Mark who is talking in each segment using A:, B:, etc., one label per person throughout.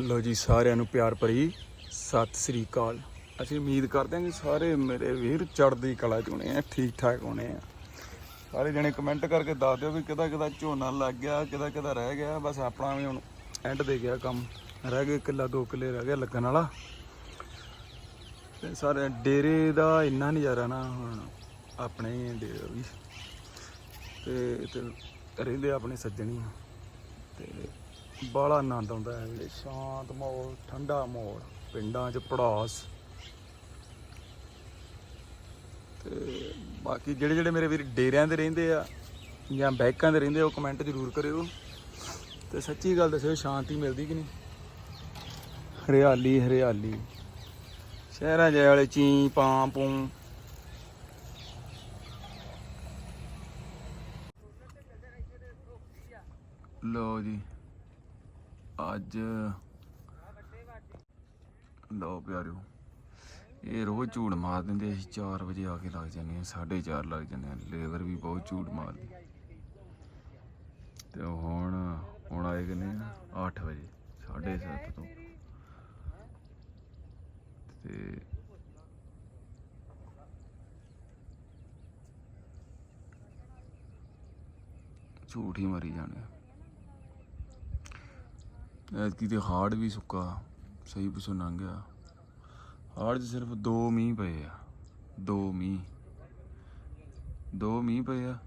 A: ਲੋ ਜੀ, ਸਾਰਿਆਂ ਨੂੰ ਪਿਆਰ ਭਰੀ ਸਤਿ ਸ੍ਰੀ ਅਕਾਲ। ਅਸੀਂ ਉਮੀਦ ਕਰਦੇ ਹਾਂ ਕਿ ਸਾਰੇ ਮੇਰੇ ਵੀਰ ਚੜ੍ਹਦੀ ਕਲਾ ਚ ਹੋਣੇ ਆ ਠੀਕ ਠਾਕ ਹੋਣੇ ਆ। ਸਾਰੇ ਜਣੇ ਕਮੈਂਟ ਕਰਕੇ ਦੱਸ ਦਿਓ ਵੀ ਕਿਹਦਾ ਕਿਹਦਾ ਝੋਨਾ ਲੱਗ ਗਿਆ ਕਿਹਦਾ ਕਿਹਦਾ ਰਹਿ ਗਿਆ, ਬਸ ਆਪਣਾ ਵੀ ਹੁਣ ਐਂਡ ਦੇ ਗਿਆ ਕੰਮ। ਰਹਿ ਗਏ ਕਿੱਲਾ ਦੋ ਕਿੱਲੇ ਰਹਿ ਗਿਆ ਲੱਗਣ ਵਾਲਾ। ਤੇ ਸਾਰੇ ਡੇਰੇ ਦਾ ਇੰਨਾ ਨਜ਼ਾਰਾ ਨਾ, ਹੁਣ ਆਪਣੇ ਡੇਰੇ ਵੀ। ਤੇ ਤੇ ਰਹਿੰਦੇ ਆਪਣੇ ਸੱਜਣੀ ਆ। ਤੇ ਬੜਾ ਆਨੰਦ ਆਉਂਦਾ ਹੈ। ਵੇਲੇ ਸ਼ਾਂਤ ਮਾਹੌਲ, ਠੰਡਾ ਮਾਹੌਲ, ਪਿੰਡਾਂ 'ਚ ਪੜਾਸ। ਤੇ ਬਾਕੀ ਜਿਹੜੇ ਜਿਹੜੇ ਮੇਰੇ ਵੀਰ ਡੇਰਿਆਂ ਦੇ ਰਹਿੰਦੇ ਆ ਜਾਂ ਬੈਕਾਂ ਦੇ ਰਹਿੰਦੇ ਆ, ਉਹ ਕਮੈਂਟ ਜ਼ਰੂਰ ਕਰਿਓ। ਤੇ ਸੱਚੀ ਗੱਲ ਦੱਸਿਓ, ਸ਼ਾਂਤੀ ਮਿਲਦੀ ਕਿ ਨਹੀਂ? ਹਰਿਆਲੀ ਹਰਿਆਲੀ। ਸ਼ਹਿਰਾਂ ਜਿਹੇ ਵਾਲੇ ਚੀ, ਪਾਂ, ਪੂੰ। ਲੋ ਜੀ। ਅੱਜ ਲਓ ਪਿਆਰਿਓ, ਇਹ ਰੋਜ਼ ਝੂੜ ਮਾਰ ਦਿੰਦੇ ਅਸੀਂ 4 ਵਜੇ ਆ ਕੇ ਲੱਗ ਜਾਂਦੇ ਆ 4:30 ਲੱਗ ਜਾਂਦੇ ਆ, ਲੇਬਰ ਵੀ ਬਹੁਤ ਝੂੜ ਮਾਰਦੀ। ਤੇ ਹੁਣ ਹੁਣ ਆਏ ਕਿਨੇ 8 ਵਜੇ 7:30 ਤੋਂ। ਤੇ ਝੂਠ ਹੀ ਮਰੀ ਜਾਣੇ ਐਤਕੀ ਤੇ ਹਾੜ ਵੀ ਸੁੱਕਾ, ਸਹੀ ਪਿਛੋਂ ਲੰਘ ਗਿਆ। ਹਾੜ 'ਚ ਸਿਰਫ ਦੋ ਮੀਂਹ ਪਏ ਆ, ਦੋ ਮੀਂਹ। ਦੋ ਮੀਂਹ ਪਏ ਆ।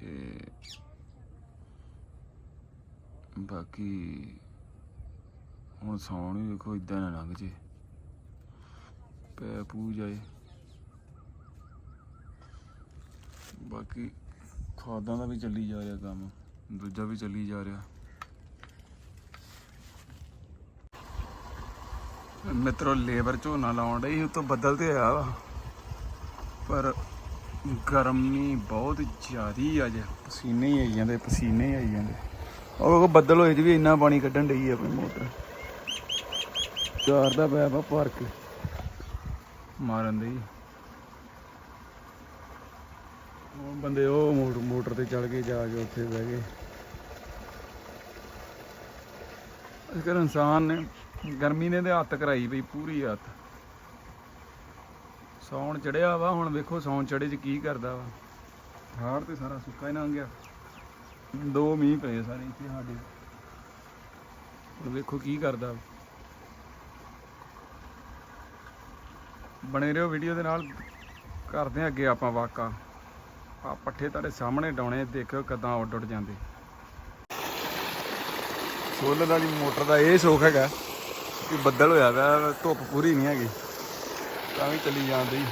A: ਤੇ ਬਾਕੀ ਹੁਣ ਸੌਣ ਵੀ ਵੇਖੋ ਇਦਾਂ ਨਾ ਲੰਘ ਜੇ। ਪੈ ਪੂ ਜਾਏ। ਬਾਕੀ ਖਾਦਾਂ ਦਾ ਵੀ ਚੱਲੀ ਜਾ ਰਿਹਾ ਕੰਮ, ਦੂਜਾ ਵੀ ਚੱਲੀ ਜਾ ਰਿਹਾ। ਮਿੱਤਰੋ, ਲੇਬਰ ਝੋਨਾ ਲਾਉਣ ਡਈ ਉਤੋਂ ਬੱਦਲ ਤੇ ਆਇਆ ਵਾ। ਪਰ ਗਰਮੀ ਬਹੁਤ ਜ਼ਿਆਦੀ ਅੱਜ ਪਸੀਨੇ ਹੀ ਆਈ ਜਾਂਦੇ, ਪਸੀਨੇ ਹੀ ਆਈ ਜਾਂਦੇ। ਉਹ ਬੱਦਲ ਹੋਏ ਚ ਵੀ ਇੰਨਾ ਪਾਣੀ ਕੱਢਣ ਡਈ ਆਪਣੀ ਮੋਟਰ। ਚਾਰ ਦਾ ਪਿਆ ਵਾ ਭਰ ਕੇ। ਮਾਰਨ ਦੇ ਉਹ ਬੰਦੇ, ਉਹ ਮੋਟਰ ਮੋਟਰ ਤੇ ਚੜ ਕੇ ਜਾ ਕੇ ਉੱਥੇ ਬਹਿ ਗਏ। ਅਸਕਰ ਇਨਸਾਨ ਨੇ ਗਰਮੀ ਨੇ ਤੇ ਹੱਥ ਕਰਾਈ ਪਈ ਪੂਰੀ ਹੱਥ। ਸੌਣ ਚੜਿਆ ਵਾ, ਹੁਣ ਵੇਖੋ ਸੌਣ ਚੜੇ ਚ ਕੀ ਕਰਦਾ ਵਾ। ਹਾੜ ਤੇ ਸਾਰਾ ਸੁੱਕਾ ਹੀ ਲੰਘ ਗਿਆ। ਦੋ ਮੀਂਹ ਪਏ ਸਾਰੇ ਇੱਥੇ ਸਾਡੇ। ਹੁਣ ਵੇਖੋ ਕੀ ਕਰਦਾ ਵਾ। ਬਣੇ ਰਹੋ ਵੀਡੀਓ ਦੇ ਨਾਲ। ਕਰਦੇ ਹਾਂ ਅੱਗੇ ਆਪਾਂ ਵਾਕਾ। ਆ ਪੱਠੇ ਤੁਹਾਡੇ ਸਾਹਮਣੇ ਡਾਉਣੇ, ਦੇਖਿਓ ਕਦਾਂ ਉੱਡ ਉੱਡ ਜਾਂਦੇ ਸੋਲਰ ਵਾਲੀ ਮੋਟਰ ਦਾ ਇਹ ਸੁੱਖ ਹੈਗਾ। ਕਿ ਬੱਦਲ ਹੋਇਆ ਵਾ, ਧੁੱਪ ਪੂਰੀ ਨਹੀਂ ਹੈਗੀ। ਤਾਂ ਵੀ ਚੱਲੀ ਜਾਂਦੀ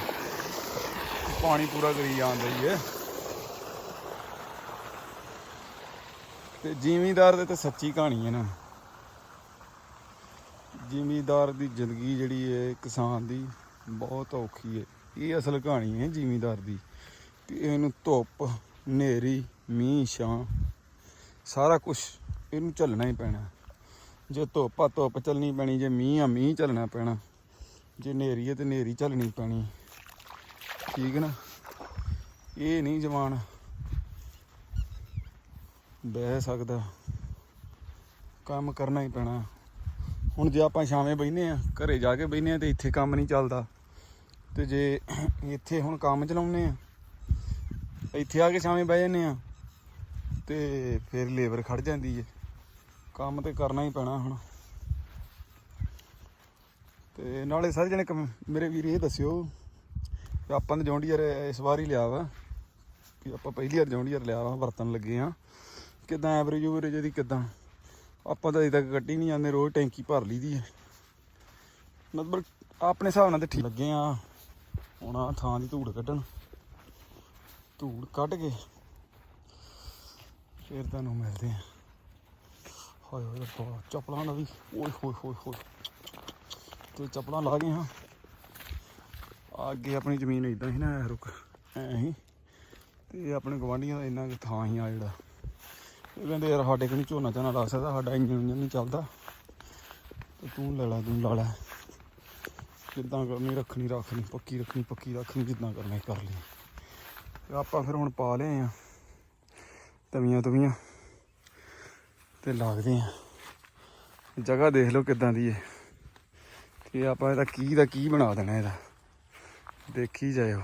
A: ਪਾਣੀ ਪੂਰਾ ਕਰੀ ਜਾਂਦਾ ਹੀ ਹੈ ਤੇ ਜ਼ਿਮੀਂਦਾਰ ਦੇ ਤੇ ਸੱਚੀ ਕਹਾਣੀ ਹੈ ਨਾ। ਜ਼ਿਮੀਦਾਰ ਦੀ ਜ਼ਿੰਦਗੀ ਜਿਹੜੀ ਹੈ ਕਿਸਾਨ ਦੀ ਬਹੁਤ ਔਖੀ ਹੈ ਇਹ ਅਸਲ ਕਹਾਣੀ ਹੈ ਜ਼ਿਮੀਦਾਰ ਦੀ, ਕਿ ਇਹਨੂੰ ਧੁੱਪ, ਹਨੇਰੀ, ਮੀਂਹ, ਛਾਂ, ਸਾਰਾ ਕੁਝ ਇਹਨੂੰ ਝੱਲਣਾ ਹੀ ਪੈਣਾ। ਜੇ ਧੁੱਪ ਆ, ਧੁੱਪ ਚੱਲਣੀ ਪੈਣੀ, ਜੇ ਮੀਂਹ ਆ, ਮੀਂਹ ਚੱਲਣਾ ਪੈਣਾ। ਜੇ ਹਨੇਰੀ ਹੈ ਤੇ ਹਨੇਰੀ ਚੱਲਣੀ ਪੈਣੀ। ਠੀਕ ਨਾ? ਇਹ ਨਹੀਂ ਜਵਾਨ ਬਹਿ ਸਕਦਾ। ਕੰਮ ਕਰਨਾ ਹੀ ਪੈਣਾ। ਹੁਣ ਜੇ ਆਪਾਂ ਸ਼ਾਮੇ ਬੈਨੇ ਆ, ਘਰੇ ਜਾ ਕੇ ਬੈਨੇ ਆ ਤੇ ਇੱਥੇ ਕੰਮ ਨਹੀਂ ਚੱਲਦਾ। ਤੇ ਜੇ ਇੱਥੇ ਹੁਣ ਕੰਮ ਚਲਾਉਨੇ ਆ, ਇੱਥੇ ਆ ਕੇ ਸ਼ਾਮੇ ਬਹਿ ਜਾਂਦੇ ਆ, ਤੇ ਫਿਰ ਲੇਬਰ ਖੜ ਜਾਂਦੀ ਏ। ਕੰਮ ਤੇ ਕਰਨਾ ਹੀ ਪੈਣਾ ਹੁਣ। ਤੇ ਨਾਲੇ ਸਾਰੇ ਜਣੇ ਕਮ- ਮੇਰੇ ਵੀਰ ਇਹ ਦੱਸਿਓ ਕਿ ਆਪਾਂ ਨੇ ਜੌਂਡੀਅਰ ਇਸ ਵਾਰ ਹੀ ਲਿਆ ਵਾ ਕਿ ਆਪਾਂ ਪਹਿਲੀ ਵਾਰ ਜੌਂਡੀਅਰ ਲਿਆ ਵਾ, ਵਰਤਣ ਲੱਗੇ ਆ ਕਿਦਾਂ ਐਵਰੇਜ ਐਵਰੇਜ ਇਹਦੀ ਕਿਦਾਂ? ਆਪਾਂ ਤਾਂ ਅਜੇ ਤੱਕ ਕੱਢੀ ਨਹੀਂ ਜਾਂਦੇ ਰੋਜ਼ ਟੈਂਕੀ ਭਰ ਲਈਦੀ ਹੈ। ਮਤਲਬ ਆਪਣੇ ਹਿਸਾਬ ਨਾਲ ਤੇ ਠੀਕ ਲੱਗੇ ਆ ਹੁਣ ਆ ਥਾਂ ਦੀ ਧੂੜ ਕੱਢਣ। ਧੂੜ ਕੱਢ ਕੇ ਫਿਰ ਤੁਹਾਨੂੰ ਮਿਲਦੇ ਆ ਹਾਏ ਹੋਏ, ਰੱਬਾ, ਚੱਪਲਾਂ ਦਾ ਵੀ, ਓਏ ਹੋਏ ਹੋਏ ਹੋਏ। ਤੇ ਚੱਪਲਾਂ ਲਾ ਗਏ ਹਾਂ। ਅੱਗੇ ਆਪਣੀ ਜ਼ਮੀਨ ਇਦਾਂ ਹੀ ਨਾ ਐ ਰੁਕ ਐ ਹੀ। ਤੇ ਆਪਣੇ ਗਵਾਂਢੀਆਂ ਦਾ ਇੰਨਾ ਕੁ ਥਾਂ ਹੀ ਆ ਜਿਹੜਾ। ਇਹ ਕਹਿੰਦੇ, ਯਾਰ ਸਾਡੇ ਕੋਲ ਨੀ ਝੋਨਾ ਝਾਨਾ ਲਾ ਸਕਦਾ, ਸਾਡਾ ਇੰਜਨ ਇੰਜਨ ਨਹੀਂ ਚੱਲਦਾ। ਤੇ ਤੂੰ ਲੈ ਲੈ, ਤੂੰ ਲਾ ਲੈ। ਜਿੱਦਾਂ ਕਰਨੀ, ਰੱਖਣੀ ਰੱਖਣੀ, ਪੱਕੀ ਰੱਖਣੀ ਪੱਕੀ ਰੱਖਣੀ, ਜਿੱਦਾਂ ਕਰਨਾ ਹੀ ਕਰ ਲਈ। ਆਪਾਂ ਫਿਰ ਹੁਣ ਪਾ ਲਏ ਆ ਤਵੀਆਂ ਤਵੀਆਂ ਤੇ ਲੱਗਦੇ ਆ। ਜਗ੍ਹਾ ਦੇਖ ਲਓ ਕਿੱਦਾਂ ਦੀ ਹੈ ਤੇ ਆਪਾਂ ਇਹਦਾ ਕੀ ਦਾ ਕੀ ਬਣਾ ਦੇਣਾ ਇਹਦਾ। ਦੇਖੀ ਜਾਇਓ।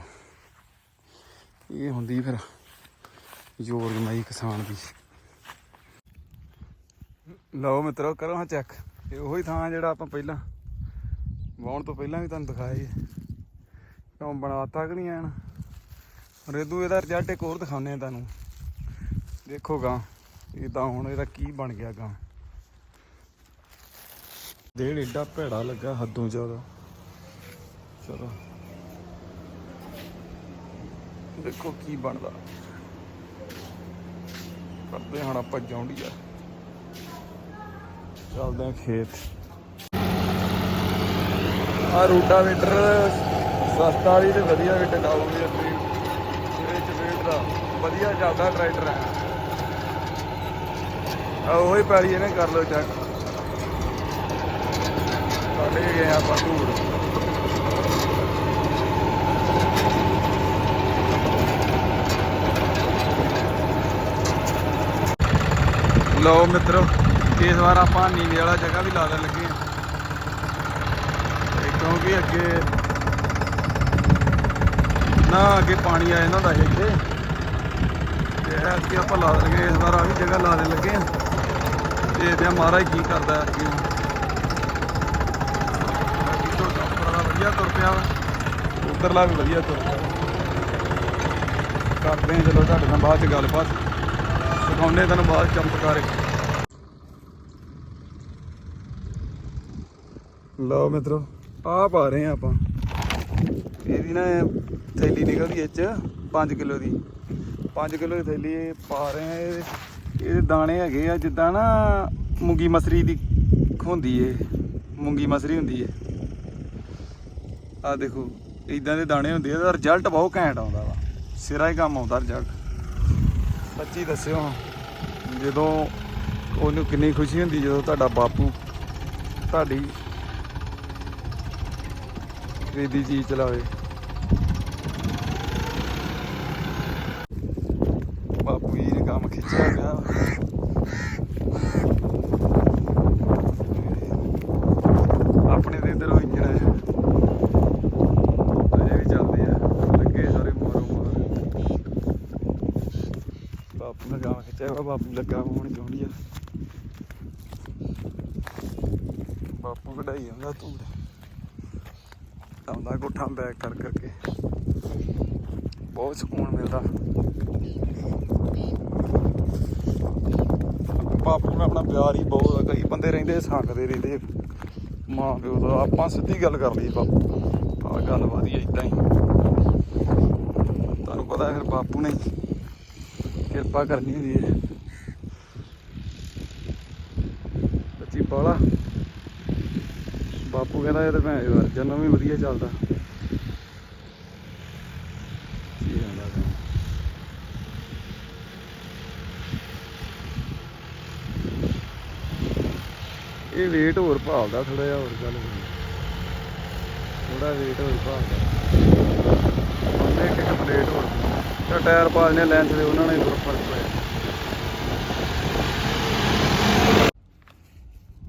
A: ਇਹ ਹੁੰਦੀ ਫਿਰ ਜੋਰ ਜਮਾਈ ਕਿਸਾਨ ਦੀ। ਲਓ ਮਿੱਤਰੋ, ਕਰੋ ਹਾਂ ਚੈੱਕ। ਇਹ ਉਹੀ ਥਾਂ ਜਿਹੜਾ ਆਪਾਂ ਪਹਿਲਾਂ ਵਾਉਣ ਤੋਂ ਪਹਿਲਾਂ ਵੀ ਤੁਹਾਨੂੰ ਦਿਖਾਇਆ ਹੀ ਹੈ ਕਿਉਂ ਬਣਾਤਾ ਕਿ ਨਹੀਂ ਐਨ? ਰੇਦੂ ਇਹਦਾ ਰਿਜ਼ਲਟ ਇੱਕ ਹੋਰ ਦਿਖਾਉਂਦੇ ਆ ਤੁਹਾਨੂੰ। ਦੇਖੋ ਗਾ। ਇਦਾਂ ਹੁਣ ਇਹਦਾ ਕੀ ਬਣ ਗਿਆ ਗਾ। ਦੇੜ ਏਡਾ ਭੈੜਾ ਲੱਗਾ ਹੱਦੋਂ ਜ਼ਿਆਦਾ। ਚਲੋ। ਦੇਖੋ ਕੀ ਬਣਦਾ। ਕਰਦੇ ਹਾਂ ਹੁਣ ਆਪਾਂ ਜੌਂਡੀਆ। ਚੱਲਦੇ ਹਾਂ ਖੇਤ। ਆ ਰੂਟਾਵੇਟਰ ਸਸਤਾ ਵਾਲੀ ਤੇ ਵਧੀਆ ਵੀ ਟਿਕਾਊਗੀ ਆਪਣੀ ਇਹਦੇ ਚ ਵੇਟ ਦਾ ਵਧੀਆ ਚੱਲਦਾ ਟਰੈਕਟਰ ਹੈ। ਉਹੀ ਪੈਲੀ ਇਹਨੇ ਕਰ ਲਓ ਚੈੱਕ ਸਾਡੇ ਗਏ ਆਪਾਂ ਧੂੜ। ਲਓ ਮਿੱਤਰੋ, ਇਸ ਵਾਰ ਆਪਾਂ ਨੀਵੇਂ ਵਾਲਾ ਜਗ੍ਹਾ ਵੀ ਲਾ ਦੇਣ ਲੱਗੇ ਹਾਂ। ਕਿਉਂਕਿ ਅੱਗੇ ਨਾ ਅੱਗੇ ਪਾਣੀ ਆ ਜਾਂਦਾ ਹੁੰਦਾ ਇੱਥੇ। ਤੇ ਐਤਕੀ ਆਪਾਂ ਲਾ ਦੇਣਗੇ ਇਸ ਵਾਰ ਆ ਵੀ ਜਗ੍ਹਾ ਲਾ ਦੇਣ ਲੱਗੇ ਹਾਂ। ਤੇ ਤੇ ਮਹਾਰਾਜ ਕੀ ਕਰਦਾ ਅੱਗੇ ਵਧੀਆ ਤੁਰ ਪਿਆ ਵਾ। ਉਧਰਲਾ ਵੀ ਵਧੀਆ ਤੁਰ ਪਿਆ। ਕਰਦੇ ਹਾਂ ਚਲੋ ਤੁਹਾਡੇ ਨਾਲ ਬਾਅਦ ਚ ਗੱਲਬਾਤ। ਦਿਖਾਉਂਦੇ ਤੁਹਾਨੂੰ ਬਾਅਦ ਚਮਤਕਾਰ ਲਓ ਮਿੱਤਰੋ ਆ ਪਾ ਰਹੇ ਆ ਆਪਾਂ। ਇਹਦੀ ਨਾ ਥੈਲੀ ਨਿਕਲਦੀ ਇਹ ਚ 5 ਕਿਲੋ ਦੀ। 5 ਕਿਲੋ ਦੀ ਥੈਲੀ ਇਹ ਪਾ ਰਹੇ ਆ ਇਹਦੇ ਇਹਦੇ ਦਾਣੇ ਹੈਗੇ ਆ, ਜਿੱਦਾਂ ਨਾ ਮੂੰਗੀ ਮਸਰੀ ਦੀ ਹੁੰਦੀ ਏ, ਮੂੰਗੀ ਮਸਰੀ ਹੁੰਦੀ ਏ। ਆ ਦੇਖੋ ਇਦਾਂ ਦੇ ਦਾਣੇ ਹੁੰਦੇ ਆ, ਇਹਦਾ ਰਿਜ਼ਲਟ ਬਹੁਤ ਘੈਂਟ ਆਉਂਦਾ ਵਾ। ਸਿਰਾ ਹੀ ਕੰਮ ਆਉਂਦਾ ਰਿਜ਼ਲਟ ਸੱਚੀ ਦੱਸਿਓ, ਜਦੋਂ ਉਹਨੂੰ ਕਿੰਨੀ ਖੁਸ਼ੀ ਹੁੰਦੀ, ਜਦੋਂ ਤੁਹਾਡਾ ਬਾਪੂ ਤੁਹਾਡੀ ਖਰੀਦੀ ਚੀਜ਼ ਚਲਾਵੇ ਬਾਪੂ ਜੀ ਨੇ ਕੰਮ ਖਿੱਚਿਆ ਗਿਆ ਆਪਣੇ ਦੇ ਇਧਰ ਹੋਈ ਜਿਹੜਾ ਹੈ ਅਜੇ ਵੀ ਚੱਲਦੇ ਆ ਲੱਗੇ ਸਾਰੇ ਮੋਰੋ ਮਾਰ ਬਾਪੂ ਨੇ ਕੰਮ ਖਿੱਚਿਆ ਹੋਇਆ, ਬਾਪੂ ਲੱਗਾ ਹੋਣ ਚਾਹੁੰਦੀ ਆ? ਬਾਪੂ ਕਢਾਈ ਜਾਂਦਾ ਤੂੰ ਆਉਂਦਾ ਕੋਠਾ ਬੈਕ ਕਰ ਕਰਕੇ। ਬਹੁਤ ਸਕੂਨ ਮਿਲਦਾ। ਬਾਪੂ ਨਾਲ ਆਪਣਾ ਪਿਆਰ ਹੀ ਬਹੁਤ ਆ ਕਈ ਬੰਦੇ ਰਹਿੰਦੇ ਸੰਗਦੇ ਰਹਿੰਦੇ। ਮਾਂ ਪਿਓ ਦਾ ਆਪਾਂ ਸਿੱਧੀ ਗੱਲ ਕਰ ਲਈ ਬਾਪੂ। ਆ ਗੱਲ ਵਧੀਆ ਇਦਾਂ ਹੀ। ਤੁਹਾਨੂੰ ਪਤਾ ਫਿਰ ਬਾਪੂ ਨੇ ਕਿਰਪਾ ਕਰਨੀ ਹੁੰਦੀ ਹੈ ਸੱਚੀ ਬਾਲਾ ਬਾਪੂ ਕਹਿੰਦਾ ਇਹ ਤਾਂ ਭੈਣ ਯਾਰ ਜਨਮ ਵੀ ਵਧੀਆ ਚੱਲਦਾ। ਇਹ ਵੇਟ ਹੋਰ ਭਾਲਦਾ ਥੋੜਾ ਜਿਹਾ, ਹੋਰ ਗੱਲ ਥੋੜਾ ਵੇਟ ਹੋਰ ਭਾਲਦਾ। ਉਹਨੇ ਇੱਕ ਪਲੇਟ ਹੋਰ ਤਾਂ ਟਾਇਰ ਪਾਲਨੇ ਲੈਂਸ ਦੇ, ਉਹਨਾਂ ਨੇ ਫ਼ਰਕ ਪਿਆ।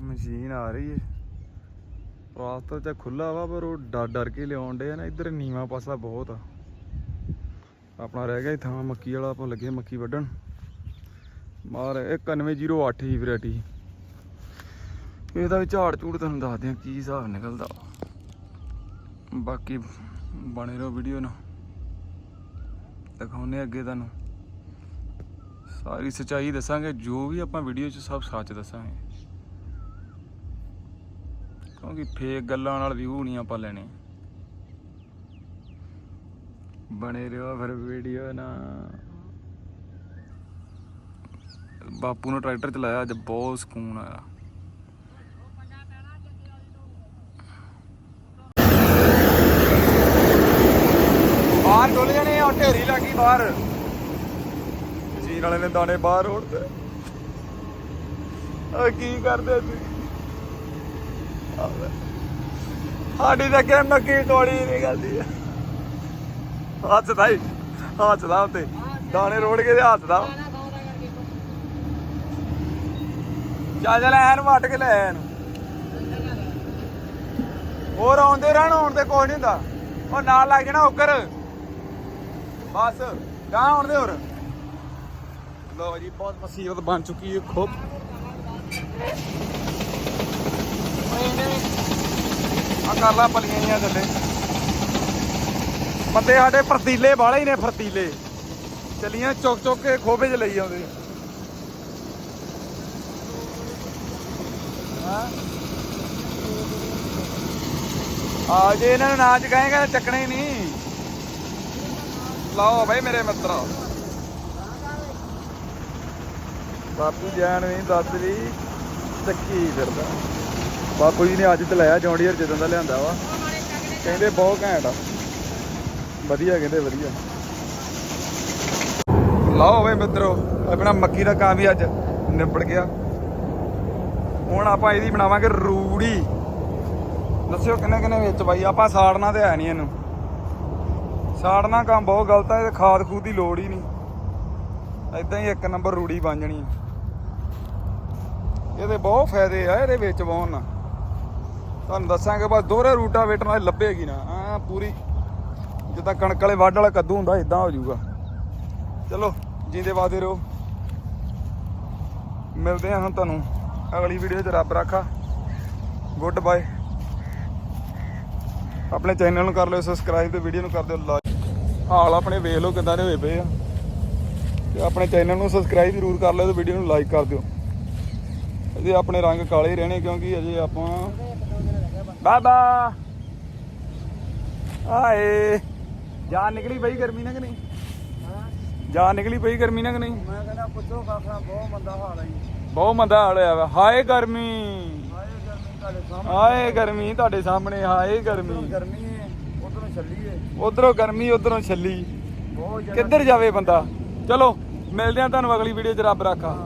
A: ਮਸ਼ੀਨ ਆ ਰਹੀ ਹੈ ਰਾਸਤਾ ਤਾਂ ਖੁੱਲਾ ਵਾ, ਪਰ ਉਹ ਡਰ ਡਰ ਕੇ ਲਿਆਉਣ ਡੇ ਆ ਨਾ, ਇੱਧਰ ਨੀਵਾ ਪਾਸਾ ਬਹੁਤ ਆ। ਆਪਣਾ ਰਹਿ ਗਿਆ ਥਾਂ, ਮੱਕੀ ਵਾਲਾ, ਆਪਾਂ ਲੱਗੇ ਮੱਕੀ ਵੱਢਣ। ਮਾਰ 9108 ਹੀ ਵੈਰਾਈਟੀ। ਇਹਦਾ ਵੀ ਝਾੜ ਝੂੜ ਤੁਹਾਨੂੰ ਦੱਸਦੇ ਆ, ਕੀ ਹਿਸਾਬ ਨਿਕਲਦਾ। ਬਾਕੀ ਬਣੇ ਰਹੋ ਵੀਡੀਓ ਨਾਲ। ਦਿਖਾਉਨੇ ਅੱਗੇ ਤੁਹਾਨੂੰ। ਸਾਰੀ ਸੱਚਾਈ ਦੱਸਾਂਗੇ, ਜੋ ਵੀ ਆਪਾਂ ਵੀਡੀਓ 'ਚ ਸਭ ਸੱਚ ਦੱਸਾਂਗੇ। ਕਿਉਂਕਿ ਫੇਕ ਗੱਲਾਂ ਨਾਲ ਵਿਊ ਨਹੀਂ ਆਪਾਂ ਲੈਣੇ। ਬਣੇ ਰਹੋ ਫਿਰ ਵੀਡੀਓ ਨਾ ਬਾਪੂ ਨੇ ਟਰੈਕਟਰ ਚਲਾਇਆ, ਅੱਜ ਬਹੁਤ ਸਕੂਨ ਆਇਆ ਬਾਹਰ ਡੁੱਲ ਜਾਣੇ ਆ ਢੇਰੀ ਲੱਗੀ ਬਾਹਰ। ਮਸ਼ੀਨ ਵਾਲੇ ਨੇ ਦਾਣੇ ਬਾਹਰ ਉੜਦੇ ਆ ਕੀ ਕਰਦੇ ਤੁਸੀਂ ਸਾਡੀ ਤਾਂ ਕਿ ਮੱਕੀ ਤੋੜੀ ਨਹੀਂ ਕਰਦੀ ਹੱਥ ਦਾ ਹੱਥ ਦਾ ਉੱਤੇ। ਦਾਣੇ ਰੋੜ ਕੇ ਤੇ ਹੱਥ ਦਾ। ਚੱਲ ਚੱਲ, ਐਨ ਵੱਟ ਕੇ ਲੈ ਐਨ। ਹੋਰ ਆਉਂਦੇ ਰਹਿਣ, ਆਉਣ ਤੇ ਕੋਈ ਨਹੀਂ ਹੁੰਦਾ। ਉਹ ਨਾਲ ਲੱਗ ਜਾਣਾ ਉੱਕਰ। ਬਸ ਗਾਂ ਆਉਣ ਦੇ ਹੋਰ। ਲੋ ਜੀ, ਬਹੁਤ ਮੁਸੀਬਤ ਬਣ ਚੁੱਕੀ ਹੈ ਖੁੱਬ ਆ ਕਰ ਲਾ ਪਲੀਆਂ ਜੀਆਂ ਥੱਲੇ। ਬੰਦੇ ਸਾਡੇ ਫਰਤੀਲੇ, ਵਾਲੇ ਹੀ ਨੇ ਫਰਤੀਲੇ। ਚਲੀਆਂ ਚੁੱਕ ਚੁੱਕ ਕੇ ਖੋਬੇ 'ਚ ਲਈ ਆਉਂਦੇ। ਹਾਂ। ਆ ਜੇ ਇਹਨਾਂ ਨੂੰ ਨਾਚ ਚਕਾਏਗਾ ਚੱਕਣੇ ਨਹੀਂ। ਲਾਓ ਬਈ ਮੇਰੇ ਮਿੱਤਰੋ। ਬਾਪੂ ਜਾਨ ਵੀ ਦੱਸ ਵੀ ਚੱਕੀ ਫਿਰਦਾ। ਬਾਪੂ ਜੀ ਨੇ ਅੱਜ ਤੇ ਲਾਇਆ ਜੌਂਡੀਅਰ ਜਦੋਂ ਦਾ ਲਿਆਂਦਾ ਵਾ। ਕਹਿੰਦੇ ਬਹੁਤ ਘੈਂਟ ਆ। ਵਧੀਆ ਕਹਿੰਦੇ ਵਧੀਆ। ਲਾਓ ਵੇ ਮਿੱਤਰੋ ਆਪਣਾ ਮੱਕੀ ਦਾ ਕੰਮ ਵੀ ਅੱਜ ਨਿਬੜ ਗਿਆ। ਹੁਣ ਆਪਾਂ ਇਹਦੀ ਬਣਾਵਾਂਗੇ ਰੂੜੀ। ਦੱਸਿਓ ਕਿੰਨੇ ਕਿੰਨੇ ਵਿੱਚ ਬਾਈ ਆਪਾਂ ਸਾੜਨਾ ਤੇ ਹੈ ਨਹੀਂ ਇਹਨੂੰ। ਸਾੜਨਾ ਕੰਮ ਬਹੁਤ ਗਲਤ ਹੈ ਇਹ ਖਾਦ ਖੂਦ ਦੀ ਲੋੜ ਹੀ ਨਹੀਂ। ਇਦਾਂ ਹੀ ਇੱਕ ਨੰਬਰ ਰੂੜੀ ਬਣ ਜਣੀ ਇਹਦੇ ਬਹੁਤ ਫਾਇਦੇ ਆ ਇਹਦੇ ਵਿੱਚ ਵਾਉਣ ਨਾਲ। ਤੁਹਾਨੂੰ ਦੱਸਾਂਗੇ ਬਸ ਦੋਹਰੇ ਰੂਟਾ ਵੇਟਰ ਨਾਲ ਲੱਭੇਗੀ ਨਾ ਆ ਪੂਰੀ। ਜਿੱਦਾਂ ਕਣਕ ਵਾਲੇ ਵੱਢ ਵਾਲਾ ਕੱਦੂ ਹੁੰਦਾ ਇਦਾਂ ਹੋ ਜਾਊਗਾ। ਚਲੋ, ਜੀਂਦੇ ਵਾਦੇ ਰਹੋ। ਮਿਲਦੇ ਹਾਂ ਹੁਣ ਤੁਹਾਨੂੰ। ਅਗਲੀ ਵੀਡੀਓ 'ਚ ਰੱਬ ਰਾਖਾ। ਗੁੱਡ ਬਾਏ ਆਪਣੇ ਚੈਨਲ ਨੂੰ ਕਰ ਲਿਓ ਸਬਸਕ੍ਰਾਈਬ ਤੇ ਵੀਡੀਓ ਨੂੰ ਕਰ ਦਿਓ। ਲਾਈਕ ਹਾਲ ਆਪਣੇ ਵੇਖ ਲਓ ਕਿਦਾਂ ਦੇ ਹੋਏ ਪਏ ਆ। ਤੇ ਆਪਣੇ ਚੈਨਲ ਨੂੰ ਸਬਸਕ੍ਰਾਈਬ ਜ਼ਰੂਰ ਕਰ ਲਿਓ ਤੇ ਵੀਡੀਓ ਨੂੰ ਲਾਈਕ ਕਰ ਦਿਓ। ਅਜੇ ਆਪਣੇ ਰੰਗ ਕਾਲੇ ਹੀ ਰਹਿਣੇ ਕਿਉਂਕਿ ਅਜੇ ਆਪਾਂ ਬਾਬਾ! ਆਏ! ਜਾਨ ਨਿਕਲੀ ਪਈ ਗਰਮੀ ਨਾਲ ਕਿ ਨਹੀਂ? ਜਾਨ ਨਿਕਲੀ ਪਈ ਗਰਮੀ ਨਾਲ ਕਿ ਨਹੀਂ?
B: ਮੈਂ ਕਹਿੰਦਾ ਪੁੱਛੋ ਕਾਕਾ ਬਹੁਤ ਮੰਦਾ ਹਾਲ ਹੈ
A: ਬਹੁਤ ਮੰਦਾ ਹਾਲ ਹੋਇਆ ਵਾ। ਹਾਏ ਗਰਮੀ!
B: ਹਾਏ ਗਰਮੀ ਤੁਹਾਡੇ ਸਾਹਮਣੇ।
A: ਹਾਏ ਗਰਮੀ ਤੁਹਾਡੇ ਸਾਹਮਣੇ ਹਾਏ ਗਰਮੀ।
B: ਗਰਮੀ ਉਧਰੋਂ
A: ਗਰਮੀ ਉਧਰੋਂ ਛੱਲੀ।
B: ਬਹੁਤ ਜ਼ਿਆਦਾ
A: ਕਿੱਧਰ ਜਾਵੇ ਬੰਦਾ? ਚਲੋ ਮਿਲਦੇ ਆ ਤੁਹਾਨੂੰ ਅਗਲੀ ਵੀਡੀਓ 'ਚ ਰੱਬ ਰਾਖਾ।